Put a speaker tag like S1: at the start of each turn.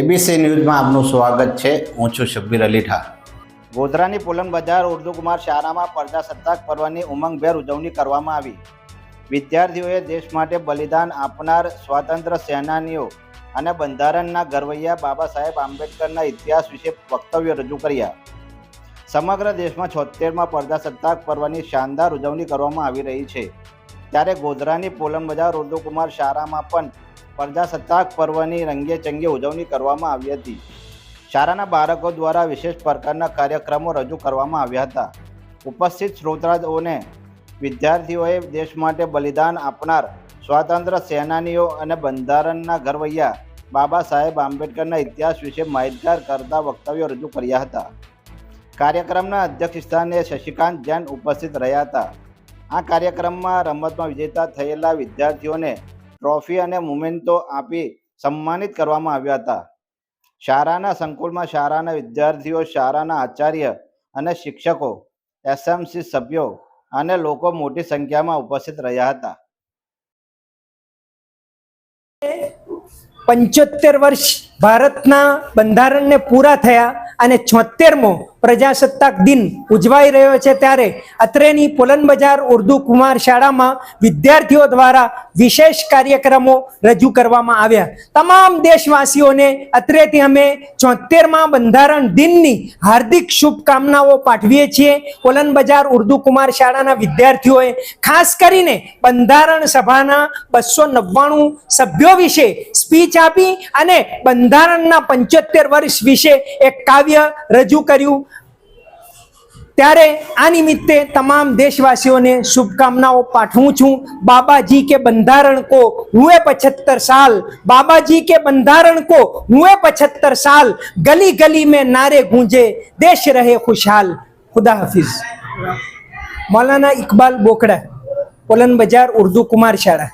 S1: ABC ન્યૂઝમાં આપનું સ્વાગત છે. હું છું શબ્બીર અલી ઠા ગોધરાની પુલન બજાર ઉર્દુકુમાર શાળામાં પ્રજાસત્તાક પર્વની ઉમંગભેર ઉજવણી કરવામાં આવી. વિદ્યાર્થીઓએ દેશ માટે બલિદાન આપનાર સ્વાતંત્ર્ય સેનાનીઓ અને બંધારણના ગરવૈયા બાબા સાહેબ આંબેડકરના ઇતિહાસ વિશે વક્તવ્યો રજૂ કર્યા. સમગ્ર દેશમાં છોતેરમાં પ્રજાસત્તાક પર્વની શાનદાર ઉજવણી કરવામાં આવી રહી છે. ત્યારે ગોધરાની પોલન બજાર ઉર્દુકુમાર શાળામાં પણ પ્રજાસત્તાક પર્વની રંગે ચંગે ઉજવણી કરવામાં આવી હતી. શાળાના બાળકો દ્વારા વિશેષ પ્રકારના કાર્યક્રમો રજૂ કરવામાં આવ્યા હતા. ઉપસ્થિત શ્રોતાઓને વિદ્યાર્થીઓએ દેશ માટે બલિદાન આપનાર સ્વાતંત્ર્ય સેનાનીઓ અને બંધારણના ઘરવૈયા બાબા સાહેબ આંબેડકરના ઇતિહાસ વિશે માહિતગાર કરતા વક્તવ્યો રજૂ કર્યા હતા. કાર્યક્રમના અધ્યક્ષ સ્થાને શશિકાંત જૈન ઉપસ્થિત રહ્યા હતા. આ કાર્યક્રમમાં રમતમાં વિજેતા થયેલા વિદ્યાર્થીઓને ટ્રોફી અને મુમેન્ટો આપી સન્માનિત કરવામાં આવ્યા હતા. શાળાના સંકુલમાં શાળાના વિદ્યાર્થીઓ, શાળાના આચાર્ય અને શિક્ષકો, એસએમસી સભ્યો અને લોકો મોટી સંખ્યામાં ઉપસ્થિત રહ્યા હતા.
S2: પંચોતેર વર્ષ ભારતના બંધારણને પૂરા થયા અને છોતેરમો પ્રજાસત્તાક દિન ઉજવાઈ રહ્યો છે ત્યારે અત્રેની પોલન બજાર ઉર્દુ કુમાર શાળામાં વિદ્યાર્થીઓ દ્વારા વિશેષ કાર્યક્રમો રજૂ કરવામાં આવ્યા. તમામ દેશવાસીઓને અત્રેથી અમે ચોતેરમાં બંધારણ દિનની હાર્દિક શુભકામનાઓ પાઠવીએ છીએ. પોલન બજાર ઉર્દુ કુમાર શાળાના વિદ્યાર્થીઓએ ખાસ કરીને બંધારણ સભાના બસો નવ્વાણું સભ્યો વિશે સ્પીચ આપી અને બંધારણના પંચોતેર વર્ષ વિશે એક કાવ્ય રજૂ કર્યું. ત્યારે આ નિમિત્તે તમામ દેશવાસીઓને શુભકામનાઓ પાઠવું છું બાબાજી કે બંધારણ को हुए पचहत्तर साल बाबा जी के बंधारण को हुए पचहत्तर साल गली गली में नारे गूंजे देश रहे खुशहाल खुदा हाफिज मौलाना इकबाल बोकड़ा पोलन बाजार उर्दू कुमार शाळा